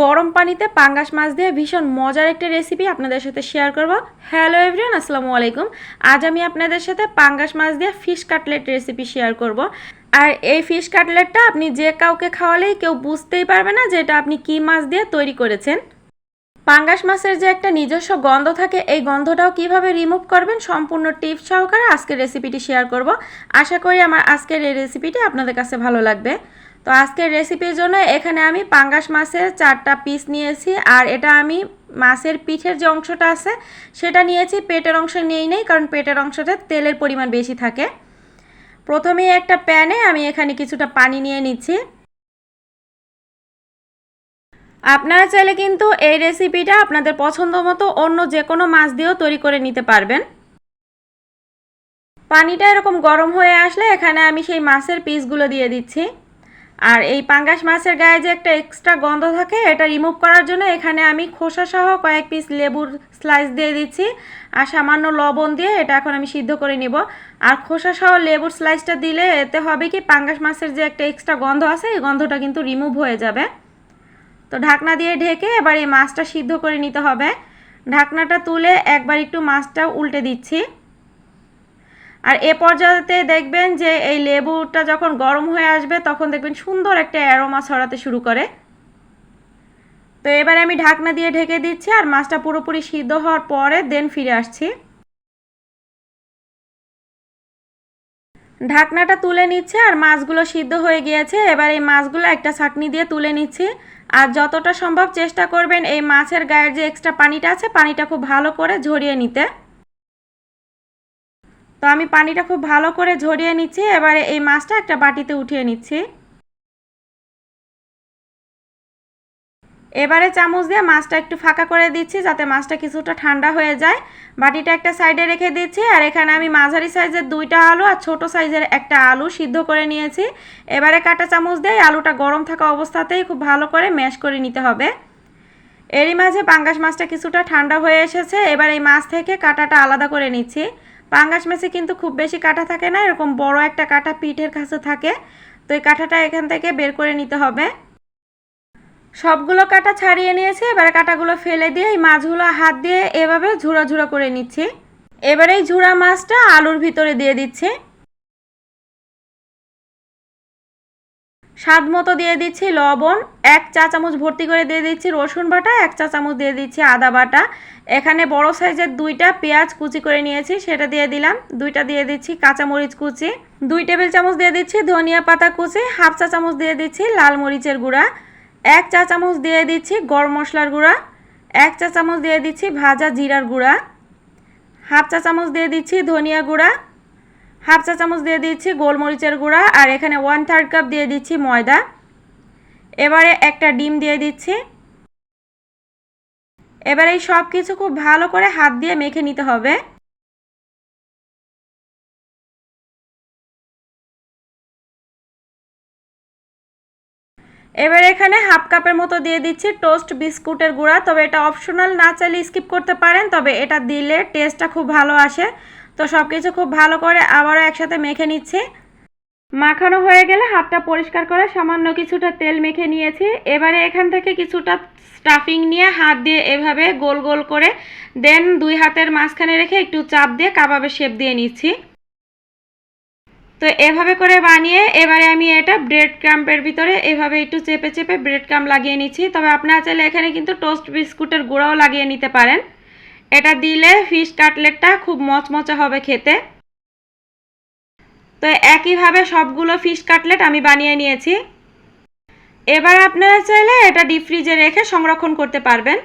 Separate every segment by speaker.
Speaker 1: গরম পানিতে পাঙ্গাস মাছ দিয়ে ভীষণ মজার একটা রেসিপি আপনাদের সাথে শেয়ার করব। হ্যালো এভরিওয়ান আসসালামু আলাইকুম। আজ আমি আপনাদের সাথে পাঙ্গাস মাছ দিয়ে ফিশ কাটলেট রেসিপি শেয়ার করব। আর এই ফিশ কাটলেটটা আপনি যে কাউকে খাওয়ালেই কেউ বুঝতেই পারবে না যে এটা আপনি কী মাছ দিয়ে তৈরি করেছেন। পাঙ্গাস মাছের যে একটা নিজস্ব গন্ধ থাকে, এই গন্ধটাও কীভাবে রিমুভ করবেন সম্পূর্ণ টিপস সহকারে আজকের রেসিপিটি শেয়ার করব। আশা করি আমার আজকের এই রেসিপিটি আপনাদের কাছে ভালো লাগবে। তো আজকের রেসিপির জন্য এখানে আমি পাঙ্গাস মাছের চারটা পিস নিয়েছি, আর এটা আমি মাছের পিঠের যে অংশটা আছে, সেটা নিয়েছি, পেটের অংশ নিয়েই নেই, কারণ পেটের অংশটা তেলের পরিমাণ বেশি থাকে। প্রথমেই একটা প্যানে আমি এখানে কিছুটা পানি নিয়ে নিচ্ছি। আপনারা চাইলে কিন্তু এই রেসিপিটা আপনাদের পছন্দ মতো অন্য যে কোনো মাছ দিয়েও তৈরি করে নিতে পারবেন। পানিটা এরকম গরম হয়ে আসলে এখানে আমি সেই মাছের পিসগুলো দিয়ে দিচ্ছি। আর এই পাঙ্গাস মাছের গায়ে যে একটা এক্সট্রা গন্ধ থাকে, এটা রিমুভ করার জন্য এখানে আমি খোসা সহ কয়েক পিস লেবুর স্লাইস দিয়ে দিচ্ছি। আর সামান্য লবণ দিয়ে এটা এখন আমি সিদ্ধ করে নিব। আর খোসা সহ লেবুর স্লাইসটা দিলে এতে হবে কি, পাঙ্গাস মাছের যে একটা এক্সট্রা গন্ধ আছে, এই গন্ধটা কিন্তু রিমুভ হয়ে যাবে। তো ঢাকনা দিয়ে ঢেকে এবার এই মাছটা সিদ্ধ করে নিতে হবে। ঢাকনাটা তুলে একবার একটু মাছটা উল্টে দিচ্ছি। আর এ পর্যায়েতে দেখবেন যে এই লেবুটা যখন গরম হয়ে আসবে, তখন দেখবেন সুন্দর একটা অ্যারোমা ছড়াতে শুরু করে। তো এবারে আমি ঢাকনা দিয়ে ঢেকে দিচ্ছি আর মাছটা পুরোপুরি সিদ্ধ হওয়ার পরে দেন ফিরে আসছি। ঢাকনাটা তুলে নিচ্ছে আর মাছগুলো সিদ্ধ হয়ে গিয়েছে। এবার এই মাছগুলো একটা ছাকনি দিয়ে তুলে নিচ্ছি। আর যতটা সম্ভব চেষ্টা করবেন এই মাছের গায়ের যে এক্সট্রা পানিটা আছে, পানিটা খুব ভালো করে ঝরিয়ে নিতে। তো আমি পানিটা খুব ভালো করে ঝরিয়ে নিচ্ছি, এবারে এই মাছটা একটা বাটিতে উঠিয়ে নিচ্ছি। এবারে চামচ দিয়ে মাছটা একটু ফাঁকা করে দিচ্ছি, যাতে মাছটা কিছুটা ঠান্ডা হয়ে যায়। বাটিটা একটা সাইডে রেখে দিচ্ছি, আর এখানে আমি মাঝারি সাইজের দুইটা আলু আর ছোট সাইজের একটা আলু সিদ্ধ করে নিয়েছি। এবারে কাটা চামচ দিয়ে আলুটা গরম থাকা অবস্থাতেই খুব ভালো করে ম্যাশ করে নিতে হবে। এরই মাঝে পাঙ্গাস মাছটা কিছুটা ঠান্ডা হয়ে এসেছে, এবার এই মাছ থেকে কাটাটা আলাদা করে নিচ্ছি। পাঙ্গাস মাছে কিন্তু খুব বেশি কাঁটা থাকে না, এরকম বড় একটা কাটা পিঠের কাছে থাকে। তো এই কাঁটাটা এখান থেকে বের করে নিতে হবে। সবগুলো কাঁটা ছাড়িয়ে নিয়েছি, এবারে কাঁটাগুলো ফেলে দিয়ে এই মাছগুলো হাত দিয়ে এভাবে ঝুড়া ঝুড়া করে নিচ্ছি। এবারে এই ঝুড়া মাছটা আলুর ভিতরে দিয়ে দিচ্ছি। স্বাদ মতো দিয়ে দিচ্ছি লবণ, এক চা চামচ ভর্তি করে দিয়ে দিচ্ছি রসুন বাটা, এক চা চামচ দিয়ে দিচ্ছি আদা বাটা। এখানে বড় সাইজের দুইটা পেঁয়াজ কুচি করে নিয়েছি, সেটা দিয়ে দিলাম। দুইটা দিয়ে দিচ্ছি কাঁচামরিচ কুচি। দুই টেবিল চামচ দিয়ে দিচ্ছি ধনিয়া পাতা কুচি, হাফ চা চামচ দিয়ে দিচ্ছি লাল মরিচের গুঁড়া। এক চা চামচ দিয়ে দিচ্ছি গরম মশলার গুঁড়া। এক চা চামচ দিয়ে দিচ্ছি ভাজা জিরার গুঁড়া। হাফ চা চামচ দিয়ে দিচ্ছি ধনিয়া গুঁড়া। হাফ চা চামচ দিয়ে দিচ্ছি গোলমরিচের গুঁড়া আর এখানে ওয়ান থার্ড কাপ দিয়ে দিচ্ছি ময়দা। এবারে একটা ডিম দিয়ে দিচ্ছি। এবার এই সব কিছু খুব ভালো করে হাত দিয়ে মেখে নিতে হবে। এবার এখানে হাফ কাপের মতো দিয়ে দিচ্ছি টোস্ট বিস্কুটের গুঁড়া। তবে এটা অপশনাল না চাইলে স্কিপ করতে পারেন, তবে এটা দিলে টেস্টটা খুব ভালো আসে। তো সব কিছু খুব ভালো করে আবারও একসাথে মেখে নিচ্ছি। মাখানো হয়ে গেলে হাতটা পরিষ্কার করে সামান্য কিছুটা তেল মেখে নিয়েছি। এবারে এখান থেকে কিছুটা স্টাফিং নিয়ে হাত দিয়ে এভাবে গোল গোল করে দেন দুই হাতের মাঝখানে রেখে একটু চাপ দিয়ে কাবাবে শেপ দিয়ে নিচ্ছি। তো এভাবে করে বানিয়ে এবারে আমি এটা ব্রেড ক্রাম্পের ভিতরে এভাবে একটু চেপে চেপে ব্রেড ক্রাম্প লাগিয়ে নিচ্ছি। তবে আপনারা চাইলে এখানে কিন্তু টোস্ট বিস্কুটের গুঁড়াও লাগিয়ে নিতে পারেন। এটা দিলে ফিশ কাটলেটটা খুব মচমচে হবে খেতে। তো একইভাবে সবগুলো ফিশ কাটলেট আমি বানিয়ে নিয়েছি। এবার আপনারা চাইলে এটা ডিপ ফ্রিজে রেখে সংরক্ষণ করতে পারবেন।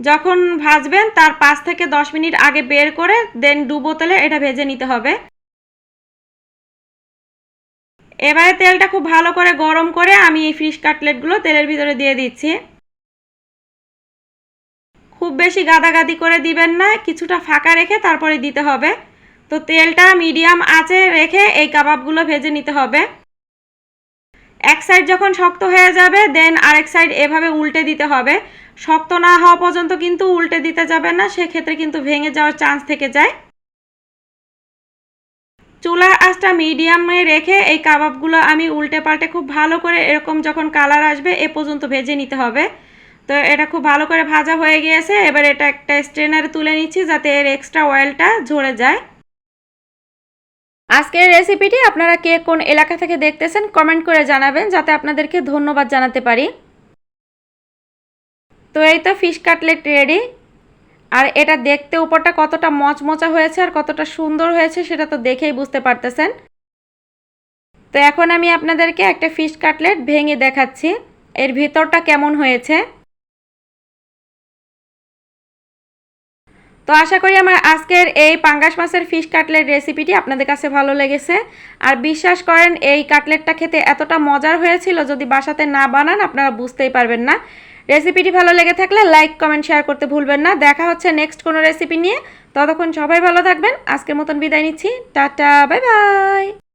Speaker 1: যখন ভাজবেন, তার পাঁচ থেকে দশ মিনিট আগে বের করে দেন দু বোতলে এটা ভেজে নিতে হবে। এবারে তেলটা খুব ভালো করে গরম করে আমি এই ফিশ কাটলেটগুলো তেলের ভিতরে দিয়ে দিচ্ছি। খুব বেশি গাদাগাদি করে দিবেন না, কিছুটা ফাঁকা রেখে তারপরে দিতে হবে। তো তেলটা মিডিয়াম আঁচে রেখে এই কাবাবগুলো ভেজে নিতে হবে। এক সাইড যখন শক্ত হয়ে যাবে, দেন আরেক সাইড এভাবে উল্টে দিতে হবে। শক্ত না হওয়া পর্যন্ত কিন্তু উল্টে দিতে যাবে না, সেক্ষেত্রে কিন্তু ভেঙে যাওয়ার চান্স থেকে যায়। চুলার আঁচটা মিডিয়ামে রেখে এই কাবাবগুলো আমি উল্টে পাল্টে খুব ভালো করে এরকম যখন কালার আসবে, এ পর্যন্ত ভেজে নিতে হবে। তো এটা খুব ভালো করে ভাজা হয়ে গিয়েছে। এবার এটা একটা স্ট্রেনারে তুলে নিচ্ছি যাতে এর এক্সট্রা অয়েলটা ঝরে যায়। আজকের রেসিপিটি আপনারা কে কোন এলাকা থেকে দেখতেছেন কমেন্ট করে জানাবেন যাতে আপনাদেরকে ধন্যবাদ জানাতে পারি। তো এই তো ফিশ কাটলেট রেডি আর এটা দেখতে উপরটা কতটা মচমচা হয়েছে আর কতটা সুন্দর হয়েছে সেটা তো দেখেই বুঝতে পারতেছেন। তো এখন আমি আপনাদেরকে একটা ফিশ কাটলেট ভেঙে দেখাচ্ছি। এর ভিতরটা কেমন হয়েছে? তো আশা করি আমার আজকের এই পাঙ্গাস মাছের ফিশ কাটলেট রেসিপিটি আপনাদের কাছে ভালো লেগেছে। আর বিশ্বাস করেন, এই কাটলেটটা খেতে এতটা মজার হয়েছিল যদি বাসাতে না বানান, আপনারা বুঝতেই পারবেন না। রেসিপিটি ভালো লেগে থাকলে লাইক, কমেন্ট, শেয়ার করতে ভুলবেন না। দেখা হচ্ছে নেক্সট কোনো রেসিপি নিয়ে। ততক্ষণ সবাই ভালো থাকবেন। আজকের মতন বিদায় নিচ্ছি। Tata, bye bye.